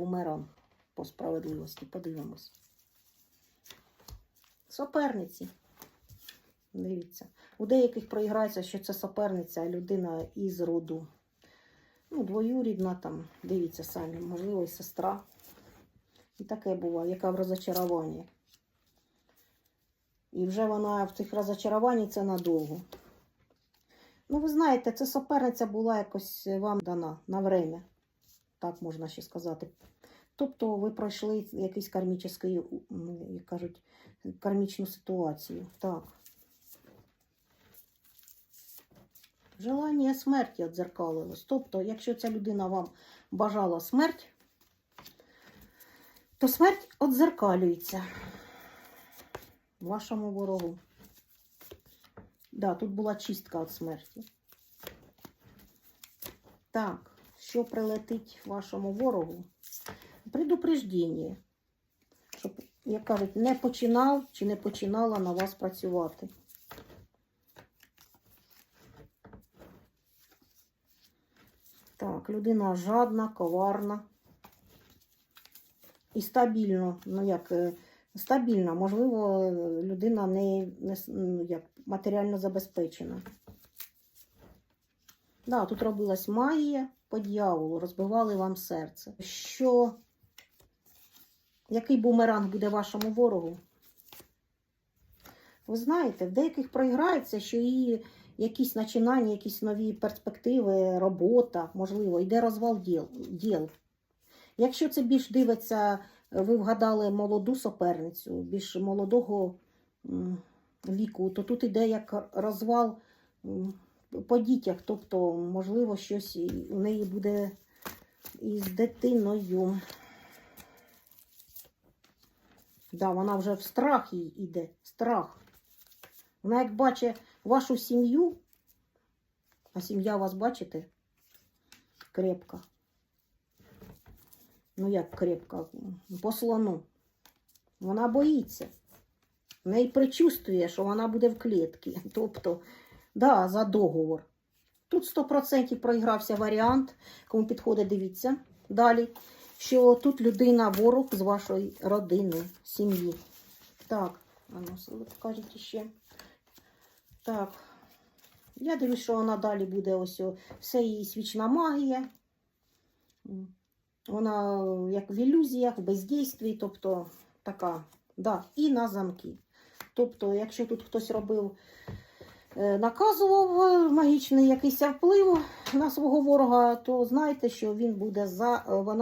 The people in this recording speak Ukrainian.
бумеранг по справедливості. Подивимось. Соперниці. Дивіться. У деяких проіграється, що це соперниця, а людина із роду. Ну, двоюрідна там, дивіться самі, можливо, і сестра. І таке буває, яка в розочаруванні. І вже вона в цих розочаруванні це надовго. Ну, ви знаєте, це суперниця була якось вам дана на время, так можна ще сказати. Тобто ви пройшли якийсь кармічний, як кажуть, кармічну ситуацію. Так. Желання смерті відзеркалилось. Тобто, якщо ця людина вам бажала смерть, то смерть відзеркалюється вашому ворогу. Да, тут була чистка від смерті. Так, що прилетить вашому ворогу? Предупреждення. Щоб, як кажуть, не починав чи не починала на вас працювати. Так, людина жадна, коварна. І стабільно, ну як, е, стабільна, можливо, людина не, не ну, як, матеріально забезпечена. Да, тут робилась магія по дьяволу, розбивали вам серце. Що, який бумеранг буде вашому ворогу? Ви знаєте, в деяких проіграється, що і якісь начинання, якісь нові перспективи, робота, можливо, йде розвал діл. діл. Якщо це більш дивиться, ви вгадали молоду соперницю, більш молодого віку, то тут йде як розвал по дітях, тобто, можливо, щось у неї буде із дитиною. Да, вона вже в страх їй іде, страх. Вона як бачить вашу сім'ю, а сім'я вас бачите, крепка. Ну, як крепка, по слону. Вона боїться. В неї причувствує, що вона буде в клітці. Тобто, да, за договор. Тут 100% проігрався варіант, кому підходить, дивіться. Далі, що тут людина ворог з вашої родини, сім'ї. Так, а ну, ще. Так. Я дивлюсь, що вона далі буде ось все її свічна магія. Вона е, як в ілюзіях, в бездійстві, тобто така, да, і на замки. Тобто, якщо тут хтось робив, наказував е, магічний якийсь вплив на свого ворога, то знайте, що він буде за е, вона